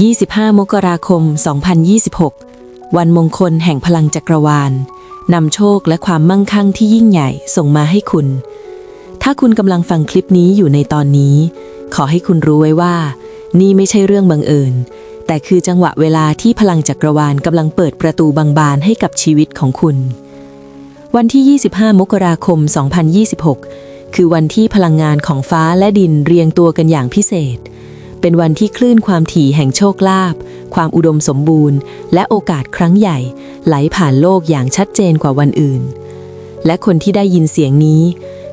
25 มกราคม 2026 วันมงคลแห่งพลังจักรวาลนำโชคและความมั่งคั่งที่ยิ่งใหญ่ส่งมาให้คุณ ถ้าคุณกำลังฟังคลิปนี้อยู่ในตอนนี้ ขอให้คุณรู้ไว้ว่า นี่ไม่ใช่เรื่องบังเอิญ แต่คือจังหวะเวลาที่พลังจักรวาลกำลังเปิดประตูบางบานให้กับชีวิตของคุณ วันที่ 25 มกราคม 2026 คือวันที่พลังงานของฟ้าและดินเรียงตัวกันอย่างพิเศษ เป็นวันที่คลื่นความถี่แห่งโชคลาภความอุดมสมบูรณ์ และโอกาสครั้งใหญ่ ไหลผ่านโลกอย่างชัดเจนกว่าวันอื่น และคนที่ได้ยินเสียงนี้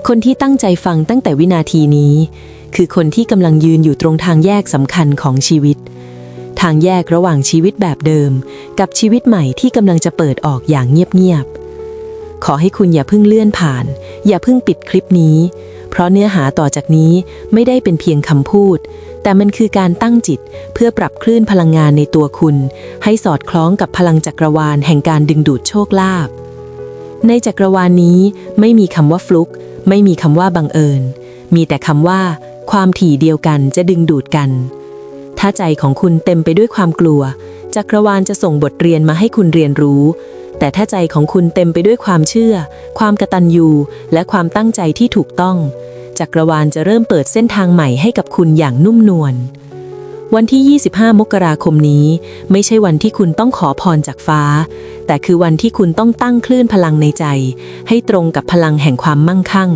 คนที่ตั้งใจฟังตั้งแต่วินาทีนี้ คือคนที่กำลังยืนอยู่ตรงทางแยกสำคัญของชีวิต ทางแยกระหว่างชีวิตแบบเดิม กับชีวิตใหม่ที่กำลังจะเปิดออกอย่างเงียบๆ ขอให้คุณอย่าเพิ่งเลื่อนผ่าน อย่าเพิ่งปิดคลิปนี้ เพราะเนื้อหาต่อจากนี้ไม่ได้เป็นเพียงคำพูด แต่มันคือการตั้งจิตเพื่อปรับคลื่นพลังงานในตัวคุณ ให้สอดคล้องกับพลังจักรวาลแห่งการดึงดูดโชคลาภในจักรวาลนี้ไม่มีคำว่าฟลุก ไม่มีคำว่าบังเอิญ มีแต่คำว่า ความถี่เดียวกันจะดึงดูดกัน ถ้าใจของคุณเต็มไปด้วยความกลัว จักรวาลจะส่งบทเรียนมาให้คุณเรียนรู้ แต่ถ้าใจของคุณเต็มไปด้วยความเชื่อ ความกตัญญูและความตั้งใจที่ถูกต้อง จักรวาลจะเริ่มเปิดเส้นทางใหม่ให้กับคุณอย่างนุ่มนวลวันที่ 25 มกราคมนี้ ไม่ใช่วันที่คุณต้องขอพรจากฟ้า แต่คือวันที่คุณต้องตั้งคลื่นพลังในใจ ให้ตรงกับพลังแห่งความมั่งคั่ง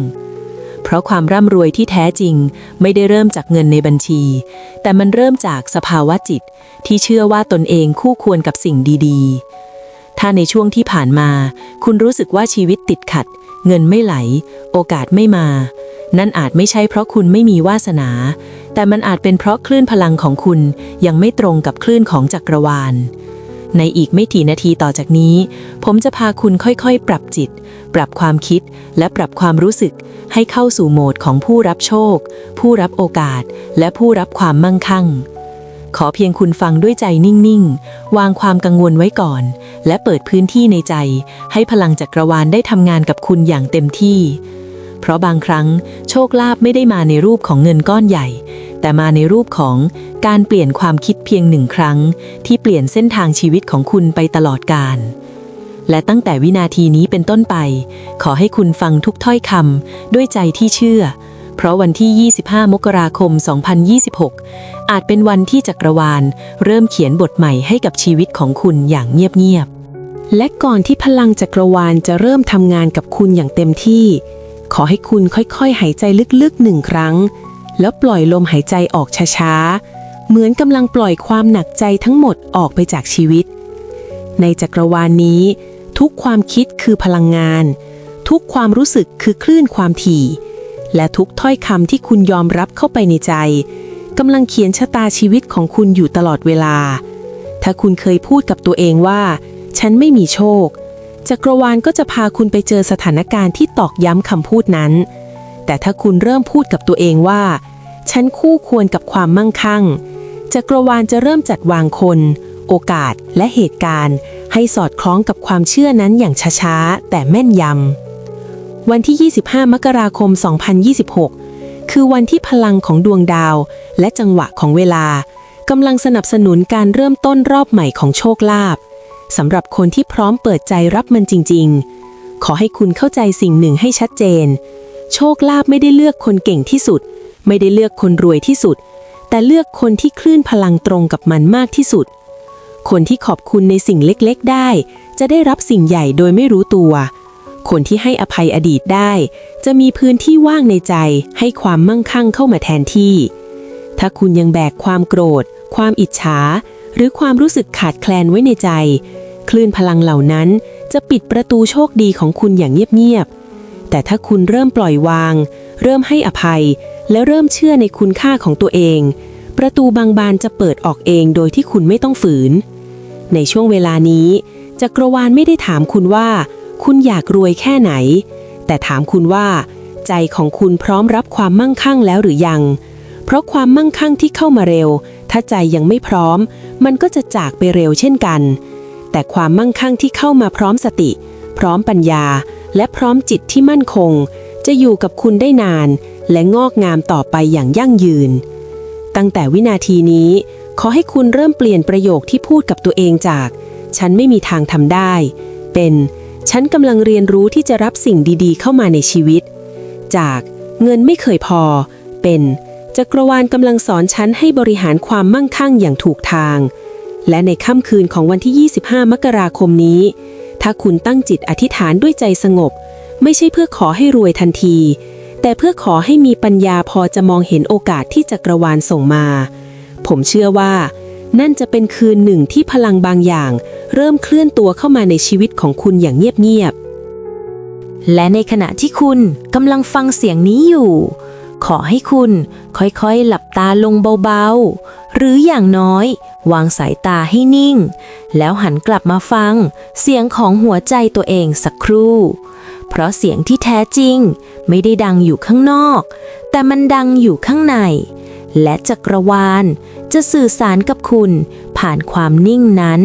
เพราะความร่ำรวยที่แท้จริง ไม่ได้เริ่มจากเงินในบัญชี แต่มันเริ่มจากสภาวะจิต ที่เชื่อว่าตนเองคู่ควรกับสิ่งดี ๆ ถ้าในช่วงที่ผ่านมา คุณรู้สึกว่าชีวิตติดขัด เงินไม่ไหล โอกาสไม่มา นั่นอาจไม่ใช่เพราะคุณไม่มีวาสนา แต่มันอาจเป็นเพราะคลื่นพลังของคุณยังไม่ตรงกับคลื่นของจักรวาล ในอีกไม่กี่นาทีต่อจากนี้ ผมจะพาคุณค่อยๆ ปรับจิต ปรับความคิด และปรับความรู้สึก ให้เข้าสู่โหมดของผู้รับโชค ผู้รับโอกาส และผู้รับความมั่งคั่ง ขอเพียงคุณฟังด้วยใจนิ่ง ๆ วางความกังวลไว้ก่อน และเปิดพื้นที่ในใจ ให้พลังจักรวาลได้ทำงานกับคุณอย่างเต็มที่ เพราะบางครั้งโชคลาภไม่ได้มาในรูปของเงินก้อนใหญ่ แต่มาในรูปของการเปลี่ยนความคิดเพียงหนึ่งครั้ง ที่เปลี่ยนเส้นทางชีวิตของคุณไปตลอดกาลและตั้งแต่วินาทีนี้เป็นต้นไป ขอให้คุณฟังทุกถ้อยคำด้วยใจที่เชื่อ เพราะวันที่ 25 มกราคม 2026 อาจเป็นวันที่จักรวาล เริ่มเขียนบทใหม่ให้กับชีวิตของคุณอย่างเงียบๆ และก่อนที่พลังจักรวาลจะเริ่มทำงานกับคุณอย่างเต็มที่ ขอให้คุณค่อยๆ หายใจลึกๆหนึ่งครั้ง แล้วปล่อยลมหายใจออกช้าๆ เหมือนกำลังปล่อยความหนักใจทั้งหมดออกไปจากชีวิต ในจักรวาลนี้ ทุกความคิดคือพลังงาน ทุกความรู้สึกคือคลื่นความถี่ และทุกถ้อยคำที่คุณยอมรับเข้าไปในใจกำลังเขียนชะตาชีวิตของคุณอยู่ตลอดเวลา ถ้าคุณเคยพูดกับตัวเองว่า ฉันไม่มีโชค จักรวาลก็จะพาคุณไปเจอสถานการณ์ที่ตอกย้ำคำพูดนั้น แต่ถ้าคุณเริ่มพูดกับตัวเองว่า ฉันคู่ควรกับความมั่งคั่ง จักรวาลจะเริ่มจัดวางคน โอกาสและเหตุการณ์ ให้สอดคล้องกับความเชื่อนั้นอย่างช้าๆแต่แม่นยำ วันที่ 25 มกราคม 2026 คือวันที่พลังของดวงดาว และจังหวะของเวลากำลังสนับสนุนการเริ่มต้นรอบใหม่ของโชคลาภสำหรับคนที่พร้อมเปิดใจรับมันจริง ๆ ขอให้คุณเข้าใจสิ่งหนึ่งให้ชัดเจน โชคลาภไม่ได้เลือกคนเก่งที่สุด ไม่ได้เลือกคนรวยที่สุด แต่เลือกคนที่คลื่นพลังตรงกับมันมากที่สุด คนที่ขอบคุณในสิ่งเล็กๆ ได้ จะได้รับสิ่งใหญ่โดยไม่รู้ตัว คนที่ให้อภัยอดีตได้ จะมีพื้นที่ว่างในใจให้ความมั่งคั่งเข้ามาแทนที่ ถ้าคุณยังแบกความโกรธ ความอิจฉา หรือความรู้สึกขาดแคลนไว้ในใจ คลื่นพลังเหล่านั้นจะปิดประตูโชคดีของคุณอย่างเงียบๆ แต่ถ้าคุณเริ่มปล่อยวาง เริ่มให้อภัย และเริ่มเชื่อในคุณค่าของตัวเอง ประตูบางบานจะเปิดออกเองโดยที่คุณไม่ต้องฝืน ในช่วงเวลานี้จักรวาลไม่ได้ถามคุณว่า คุณอยากรวยแค่ไหน แต่ถามคุณว่า ใจของคุณพร้อมรับความมั่งคั่งแล้วหรือยัง เพราะความมั่งคั่งที่เข้ามาเร็ว ถ้าใจยังไม่พร้อม มันก็จะจากไปเร็วเช่นกัน แต่ความมั่งคั่งที่เข้ามาพร้อมสติ พร้อมปัญญา และพร้อมจิตที่มั่นคง จะอยู่กับคุณได้นาน และงอกงามต่อไปอย่างยั่งยืน ตั้งแต่วินาทีนี้ ขอให้คุณเริ่มเปลี่ยนประโยคที่พูดกับตัวเองจาก ฉันไม่มีทางทำได้ เป็น ฉันกำลังเรียนรู้ที่จะรับสิ่งดีๆ เข้ามาในชีวิต จากเงินไม่เคยพอ เป็นจักรวาลกำลังสอนฉันให้บริหารความมั่งคั่งอย่างถูกทาง และในค่ำคืนของวันที่ 25 มกราคมนี้ ถ้าคุณตั้งจิตอธิษฐานด้วยใจสงบ ไม่ใช่เพื่อขอให้รวยทันที แต่เพื่อขอให้มีปัญญาพอจะมองเห็นโอกาสที่จักรวาลส่งมา ผมเชื่อว่า นั่นจะเป็นคืนหนึ่งที่พลังบางอย่าง เริ่มเคลื่อนตัวเข้ามาในชีวิตของคุณอย่างเงียบๆ และในขณะที่คุณกำลังฟังเสียงนี้อยู่ ขอให้คุณค่อยๆ หลับตาลงเบาๆ หรืออย่างน้อยวางสายตาให้นิ่ง แล้วหันกลับมาฟัง เสียงของหัวใจตัวเองสักครู่ เพราะเสียงที่แท้จริง ไม่ได้ดังอยู่ข้างนอก แต่มันดังอยู่ข้างใน และจักรวาล จะสื่อสารกับคุณผ่านความนิ่งนั้น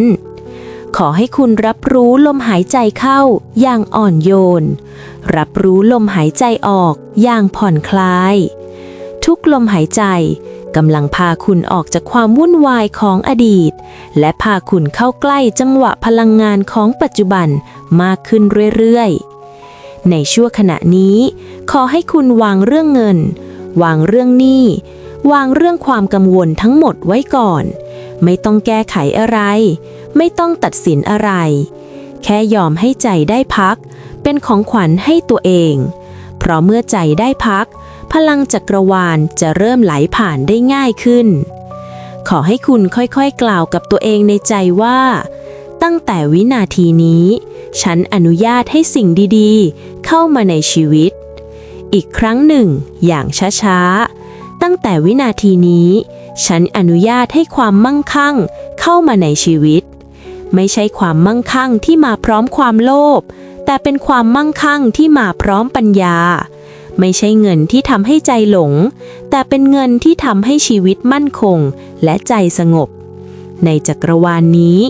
ขอให้คุณรับรู้ลมหายใจเข้าอย่างอ่อนโยน รับรู้ลมหายใจออกอย่างผ่อนคลาย ทุกลมหายใจกำลังพาคุณออกจากความวุ่นวายของอดีต และพาคุณเข้าใกล้จังหวะพลังงานของปัจจุบันมากขึ้นเรื่อยๆ ในชั่วขณะนี้ ขอให้คุณวางเรื่องเงิน วางเรื่องหนี้ วางเรื่องความกังวลทั้งหมดไว้ก่อน ไม่ต้องแก้ไขอะไร ไม่ต้องตัดสินอะไร แค่ยอมให้ใจได้พัก เป็นของขวัญให้ตัวเอง เพราะเมื่อใจได้พัก พลังจักรวาลจะเริ่มไหลผ่านได้ง่ายขึ้น ขอให้คุณค่อยๆกล่าวกับตัวเองในใจว่า ตั้งแต่วินาทีนี้ ฉันอนุญาตให้สิ่งดีๆ เข้ามาในชีวิต อีกครั้งหนึ่ง อย่างช้าๆ ตั้งแต่วินาทีนี้ ฉันอนุญาตให้ความมั่งคั่งเข้ามาในชีวิต ไม่ใช่ความมั่งคั่งที่มาพร้อมความโลภ แต่เป็นความมั่งคั่งที่มาพร้อมปัญญา ไม่ใช่เงินที่ทำให้ใจหลง แต่เป็นเงินที่ทำให้ชีวิตมั่นคงและใจสงบ ในจักรวาลนนี้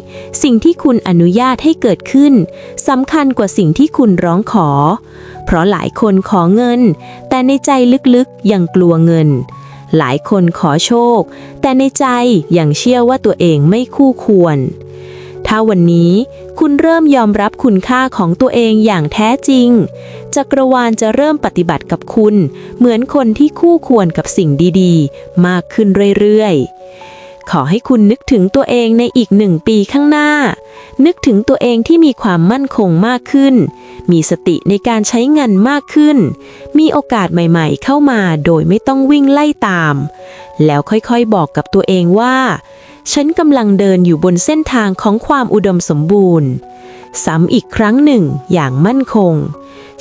สิ่งที่คุณอนุญาตให้เกิดขึ้นสำคัญกว่าสิ่งที่คุณร้องขอ เพราะหลายคนขอเงิน แต่ในใจลึกๆยังกลัวเงิน หลายคนขอโชค แต่ในใจยังเชื่อว่าตัวเองไม่คู่ควร ถ้าวันนี้คุณเริ่มยอมรับคุณค่าของตัวเองอย่างแท้จริง จักรวาลจะเริ่มปฏิบัติกับคุณ เหมือนคนที่คู่ควรกับสิ่งดีๆ มากขึ้นเรื่อยๆ ขอให้คุณนึกถึงตัวเองในอีกหนึ่งปีข้างหน้า นึกถึงตัวเองที่มีความมั่นคงมากขึ้น มีสติในการใช้เงินมากขึ้น มีโอกาสใหม่ๆ เข้ามาโดยไม่ต้องวิ่งไล่ตาม แล้วค่อยๆบอกกับตัวเองว่า ฉันกำลังเดินอยู่บนเส้นทางของความอุดมสมบูรณ์ ซ้ำอีกครั้งหนึ่งอย่างมั่นคง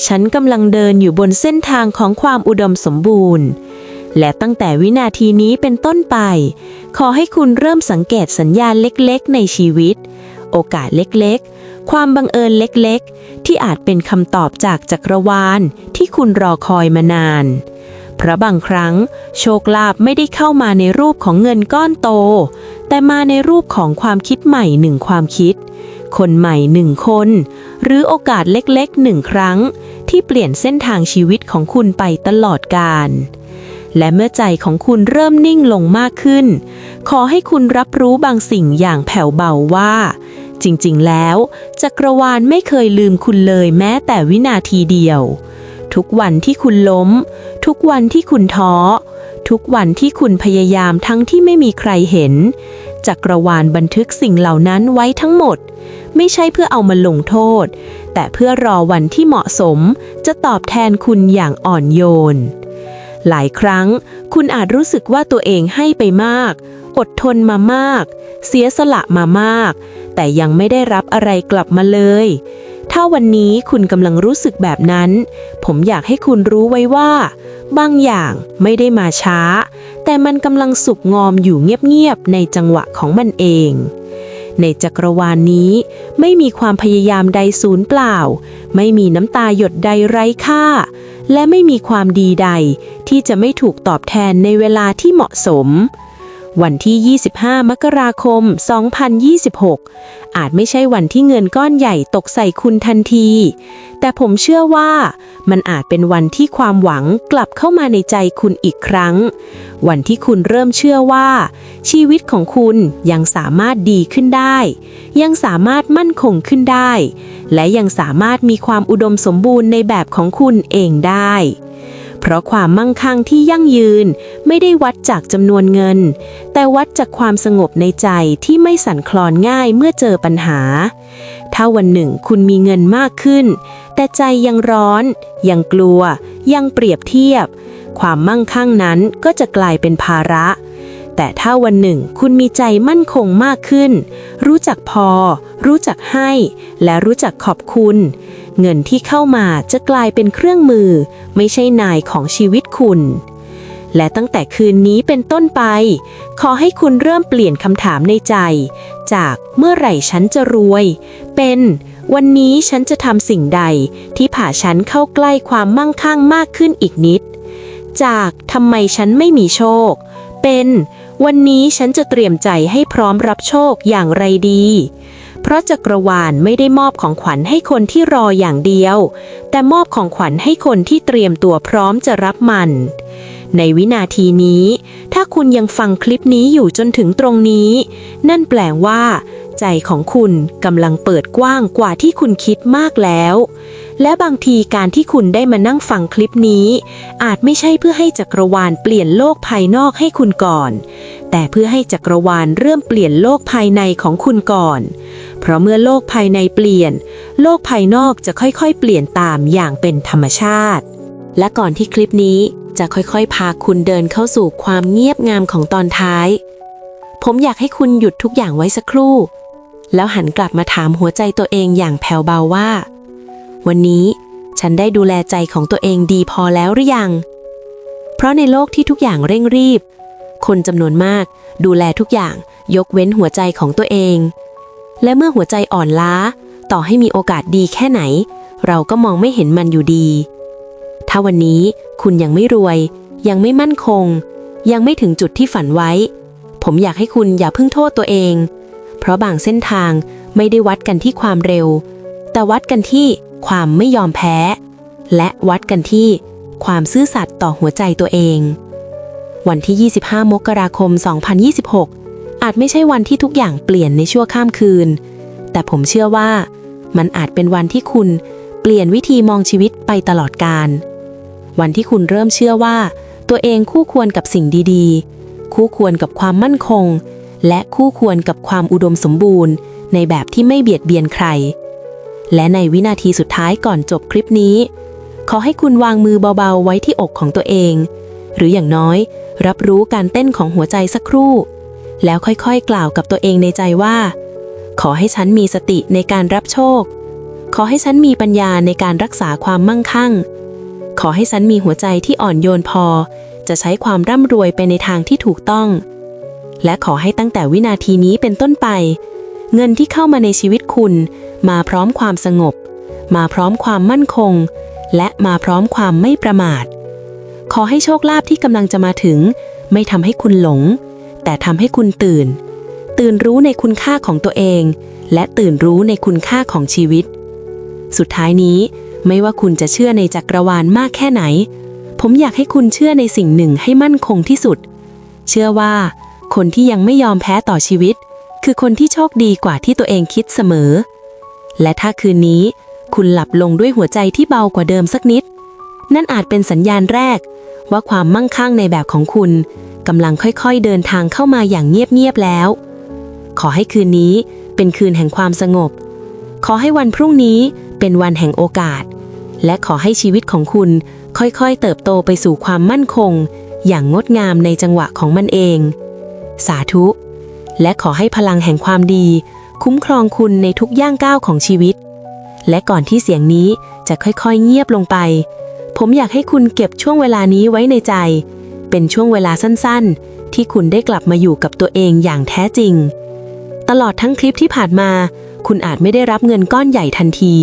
ฉันกำลังเดินอยู่บนเส้นทางของความอุดมสมบูรณ์ และตั้งแต่วินาทีนี้เป็นต้นไป ขอให้คุณเริ่มสังเกตสัญญาณเล็กๆ ในชีวิต โอกาสเล็กๆ ความบังเอิญเล็กๆ ที่อาจเป็นคำตอบจากจักรวาลที่คุณรอคอยมานาน เพราะบางครั้ง โชคลาภไม่ได้เข้ามาในรูปของเงินก้อนโต แต่มาในรูปของความคิดใหม่หนึ่งความคิด คนใหม่หนึ่งคน หรือโอกาสเล็กๆหนึ่งครั้ง ที่เปลี่ยนเส้นทางชีวิตของคุณไปตลอดกาล และเมื่อใจของคุณเริ่มนิ่งลงมากขึ้น ขอให้คุณรับรู้บางสิ่งอย่างแผ่วเบาว่า จริงๆ แล้วจักรวาลไม่เคยลืมคุณเลยแม้แต่วินาทีเดียว ทุกวันที่คุณล้ม ทุกวันที่คุณท้อ ทุกวันที่คุณพยายามทั้งที่ไม่มีใครเห็น จักรวาลบันทึกสิ่งเหล่านั้นไว้ทั้งหมด ไม่ใช่เพื่อเอามาลงโทษ แต่เพื่อรอวันที่เหมาะสมจะตอบแทนคุณอย่างอ่อนโยน หลายครั้ง คุณอาจรู้สึกว่าตัวเองให้ไปมาก อดทนมามาก เสียสละมามาก แต่ยังไม่ได้รับอะไรกลับมาเลย ถ้าวันนี้คุณกำลังรู้สึกแบบนั้น ผมอยากให้คุณรู้ไว้ว่า บางอย่างไม่ได้มาช้า แต่มันกำลังสุกงอมอยู่เงียบๆในจังหวะของมันเอง ในจักรวาลนนี้ ไม่มีความพยายามใดสูญเปล่า ไม่มีน้ำตาหยดใดไร้ค่า และไม่มีความดีใดที่จะไม่ถูกตอบแทนในเวลาที่เหมาะสม วันที่ 25 มกราคม 2026 อาจไม่ใช่วันที่เงินก้อนใหญ่ตกใส่คุณทันที แต่ผมเชื่อว่ามันอาจเป็นวันที่ความหวังกลับเข้ามาในใจคุณอีกครั้ง วันที่คุณเริ่มเชื่อว่า ชีวิตของคุณยังสามารถดีขึ้นได้ ยังสามารถมั่นคงขึ้นได้ และยังสามารถมีความอุดมสมบูรณ์ในแบบของคุณเองได้ เพราะความมั่งคั่งที่ยั่งยืนไม่ได้วัดจากจำนวนเงิน แต่วัดจากความสงบในใจที่ไม่สั่นคลอนง่ายเมื่อเจอปัญหา ถ้าวันหนึ่งคุณมีเงินมากขึ้น แต่ใจยังร้อน ยังกลัว ยังเปรียบเทียบ ความมั่งคั่งนั้นก็จะกลายเป็นภาระแต่ถ้าวันหนึ่งคุณมีใจมั่นคงมากขึ้น รู้จักพอ รู้จักให้ และรู้จักขอบคุณ เงินที่เข้ามาจะกลายเป็นเครื่องมือ ไม่ใช่นายของชีวิตคุณ และตั้งแต่คืนนี้เป็นต้นไป ขอให้คุณเริ่มเปลี่ยนคำถามในใจ จากเมื่อไหร่ฉันจะรวย เป็นวันนี้ฉันจะทำสิ่งใดที่ผ่าฉันเข้าใกล้ความมั่งคั่งมากขึ้นอีกนิด จากทำไมฉันไม่มีโชค เป็นวันนี้ฉันจะเตรียมใจให้พร้อมรับโชคอย่างไรดี เพราะจักรวาลไม่ได้มอบของขวัญให้คนที่รออย่างเดียว แต่มอบของขวัญให้คนที่เตรียมตัวพร้อมจะรับมัน ในวินาทีนี้ ถ้าคุณยังฟังคลิปนี้อยู่จนถึงตรงนี้ นั่นแปลว่า ใจของคุณกำลังเปิดกว้างกว่าที่คุณคิดมากแล้ว และบางทีการที่คุณได้มานั่งฟังคลิปนี้ อาจไม่ใช่เพื่อให้จักรวาลเปลี่ยนโลกภายนอกให้คุณก่อน แต่เพื่อให้จักรวาลเริ่มเปลี่ยนโลกภายในของคุณก่อน เพราะเมื่อโลกภายในเปลี่ยน โลกภายนอกจะค่อยๆ เปลี่ยนตามอย่างเป็นธรรมชาติ และก่อนที่คลิปนี้จะค่อยๆ พาคุณเดินเข้าสู่ความเงียบงามของตอนท้าย ผมอยากให้คุณหยุดทุกอย่างไว้สักครู่ แล้วหันกลับมาถามหัวใจตัวเองอย่างแผ่วเบาว่า วันนี้ฉันได้ดูแลใจของตัวเองดีพอแล้วหรือยัง เพราะในโลกที่ทุกอย่างเร่งรีบ คนจำนวนมาก ดูแลทุกอย่างยกเว้นหัวใจของตัวเอง และเมื่อหัวใจอ่อนล้า ต่อให้มีโอกาสดีแค่ไหน เราก็มองไม่เห็นมันอยู่ดี ถ้าวันนี้คุณยังไม่รวย ยังไม่มั่นคง ยังไม่ถึงจุดที่ฝันไว้ ผมอยากให้คุณอย่าเพิ่งโทษตัวเอง เพราะบางเส้นทางไม่ได้วัดกันที่ความเร็ว แต่วัดกันที่ความไม่ยอมแพ้ และวัดกันที่ความซื่อสัตย์ต่อหัวใจตัวเอง วันที่ 25 มกราคม 2026 อาจไม่ใช่วันที่ทุกอย่างเปลี่ยนในชั่วข้ามคืน แต่ผมเชื่อว่ามันอาจเป็นวันที่คุณเปลี่ยนวิธีมองชีวิตไปตลอดกาลวันที่คุณเริ่มเชื่อว่า ตัวเองคู่ควรกับสิ่งดีๆ คู่ควรกับความมั่นคง และคู่ควรกับความอุดมสมบูรณ์ ในแบบที่ไม่เบียดเบียนใคร และในวินาทีสุดท้ายก่อนจบคลิปนี้ ขอให้คุณวางมือเบาๆไว้ที่อกของตัวเอง หรืออย่างน้อย รับรู้การเต้นของหัวใจสักครู่ แล้วค่อยๆกล่าวกับตัวเองในใจว่า ขอให้ฉันมีสติในการรับโชค ขอให้ฉันมีปัญญาในการรักษาความมั่งคั่ง ขอให้ฉันมีหัวใจที่อ่อนโยนพอ จะใช้ความร่ำรวยไปในทางที่ถูกต้อง และขอให้ตั้งแต่วินาทีนี้เป็นต้นไป เงินที่เข้ามาในชีวิตคุณ มาพร้อมความสงบ มาพร้อมความมั่นคงและมาพร้อมความไม่ประมาท ขอให้โชคลาภที่กำลังจะมาถึง ไม่ทำให้คุณหลง แต่ทำให้คุณตื่น ตื่นรู้ในคุณค่าของตัวเอง และตื่นรู้ในคุณค่าของชีวิต สุดท้ายนี้ ไม่ว่าคุณจะเชื่อในจักรวาลมากแค่ไหน ผมอยากให้คุณเชื่อในสิ่งหนึ่งให้มั่นคงที่สุด เชื่อว่า คนที่ยังไม่ยอมแพ้ต่อชีวิต คือคนที่โชคดีกว่าที่ตัวเองคิดเสมอ และถ้าคืนนี้ คุณหลับลงด้วยหัวใจที่เบากว่าเดิมสักนิด นั่นอาจเป็นสัญญาณแรก ว่าความมั่งคั่งในแบบของคุณกำลังค่อยๆ เดินทางเข้ามาอย่างเงียบๆแล้ว ขอให้คืนนี้เป็นคืนแห่งความสงบ ขอให้วันพรุ่งนี้เป็นวันแห่งโอกาส และขอให้ชีวิตของคุณค่อยๆ เติบโตไปสู่ความมั่นคง อย่างงดงามในจังหวะของมันเอง สาธุ และขอให้พลังแห่งความดี คุ้มครองคุณในทุกย่างก้าวของชีวิต และก่อนที่เสียงนี้จะค่อยๆ เงียบลงไป ผมอยากให้คุณเก็บช่วงเวลานี้ไว้ในใจ เป็นช่วงเวลาสั้นๆ ที่คุณได้กลับมาอยู่กับตัวเองอย่างแท้จริง ตลอดทั้งคลิปที่ผ่านมา คุณอาจไม่ได้รับเงินก้อนใหญ่ทันที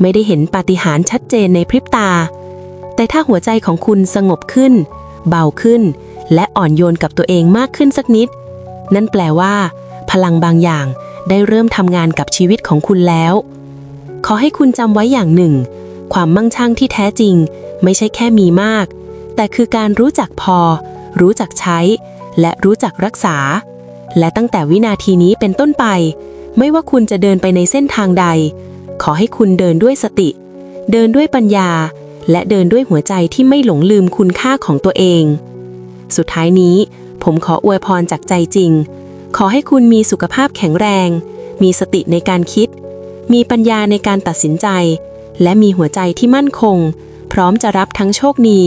ไม่ได้เห็นปาฏิหาริย์ชัดเจนในพริบตา แต่ถ้าหัวใจของคุณสงบขึ้น เบาขึ้น และอ่อนโยนกับตัวเองมากขึ้นสักนิด นั่นแปลว่า พลังบางอย่างได้เริ่มทำงานกับชีวิตของคุณแล้ว ขอให้คุณจำไว้อย่างหนึ่ง ความมั่งคั่งที่แท้จริง ไม่ใช่แค่มีมาก แต่คือการรู้จักพอ รู้จักใช้ และรู้จักรักษา และตั้งแต่วินาทีนี้เป็นต้นไป ไม่ว่าคุณจะเดินไปในเส้นทางใด ขอให้คุณเดินด้วยสติ เดินด้วยปัญญา และเดินด้วยหัวใจที่ไม่หลงลืมคุณค่าของตัวเอง สุดท้ายนี้ ผมขออวยพรจากใจจริง ขอให้คุณมีสุขภาพแข็งแรง มีสติในการคิด มีปัญญาในการตัดสินใจ และมีหัวใจที่มั่นคง พร้อมจะรับทั้งโชคดี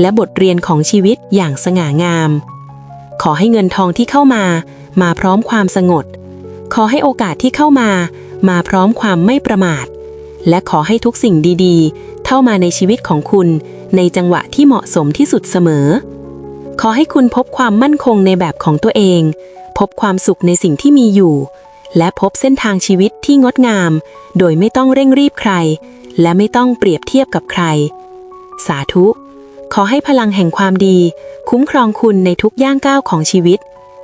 และบทเรียนของชีวิตอย่างสง่างาม ขอให้เงินทองที่เข้ามา มาพร้อมความสงบขอให้โอกาสที่เข้ามา มาพร้อมความไม่ประมาท และขอให้ทุกสิ่งดีๆ เข้ามาในชีวิตของคุณ ในจังหวะที่เหมาะสมที่สุดเสมอ ขอให้คุณพบความมั่นคงในแบบของตัวเอง พบความสุขในสิ่งที่มีอยู่ และพบเส้นทางชีวิตที่งดงาม โดยไม่ต้องเร่งรีบใคร และไม่ต้องเปรียบเทียบกับใคร สาธุ ขอให้พลังแห่งความดี คุ้มครองคุณในทุกย่างก้าวของชีวิต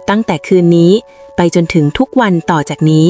ตั้งแต่คืนนี้ไปจนถึงทุกวันต่อจากนี้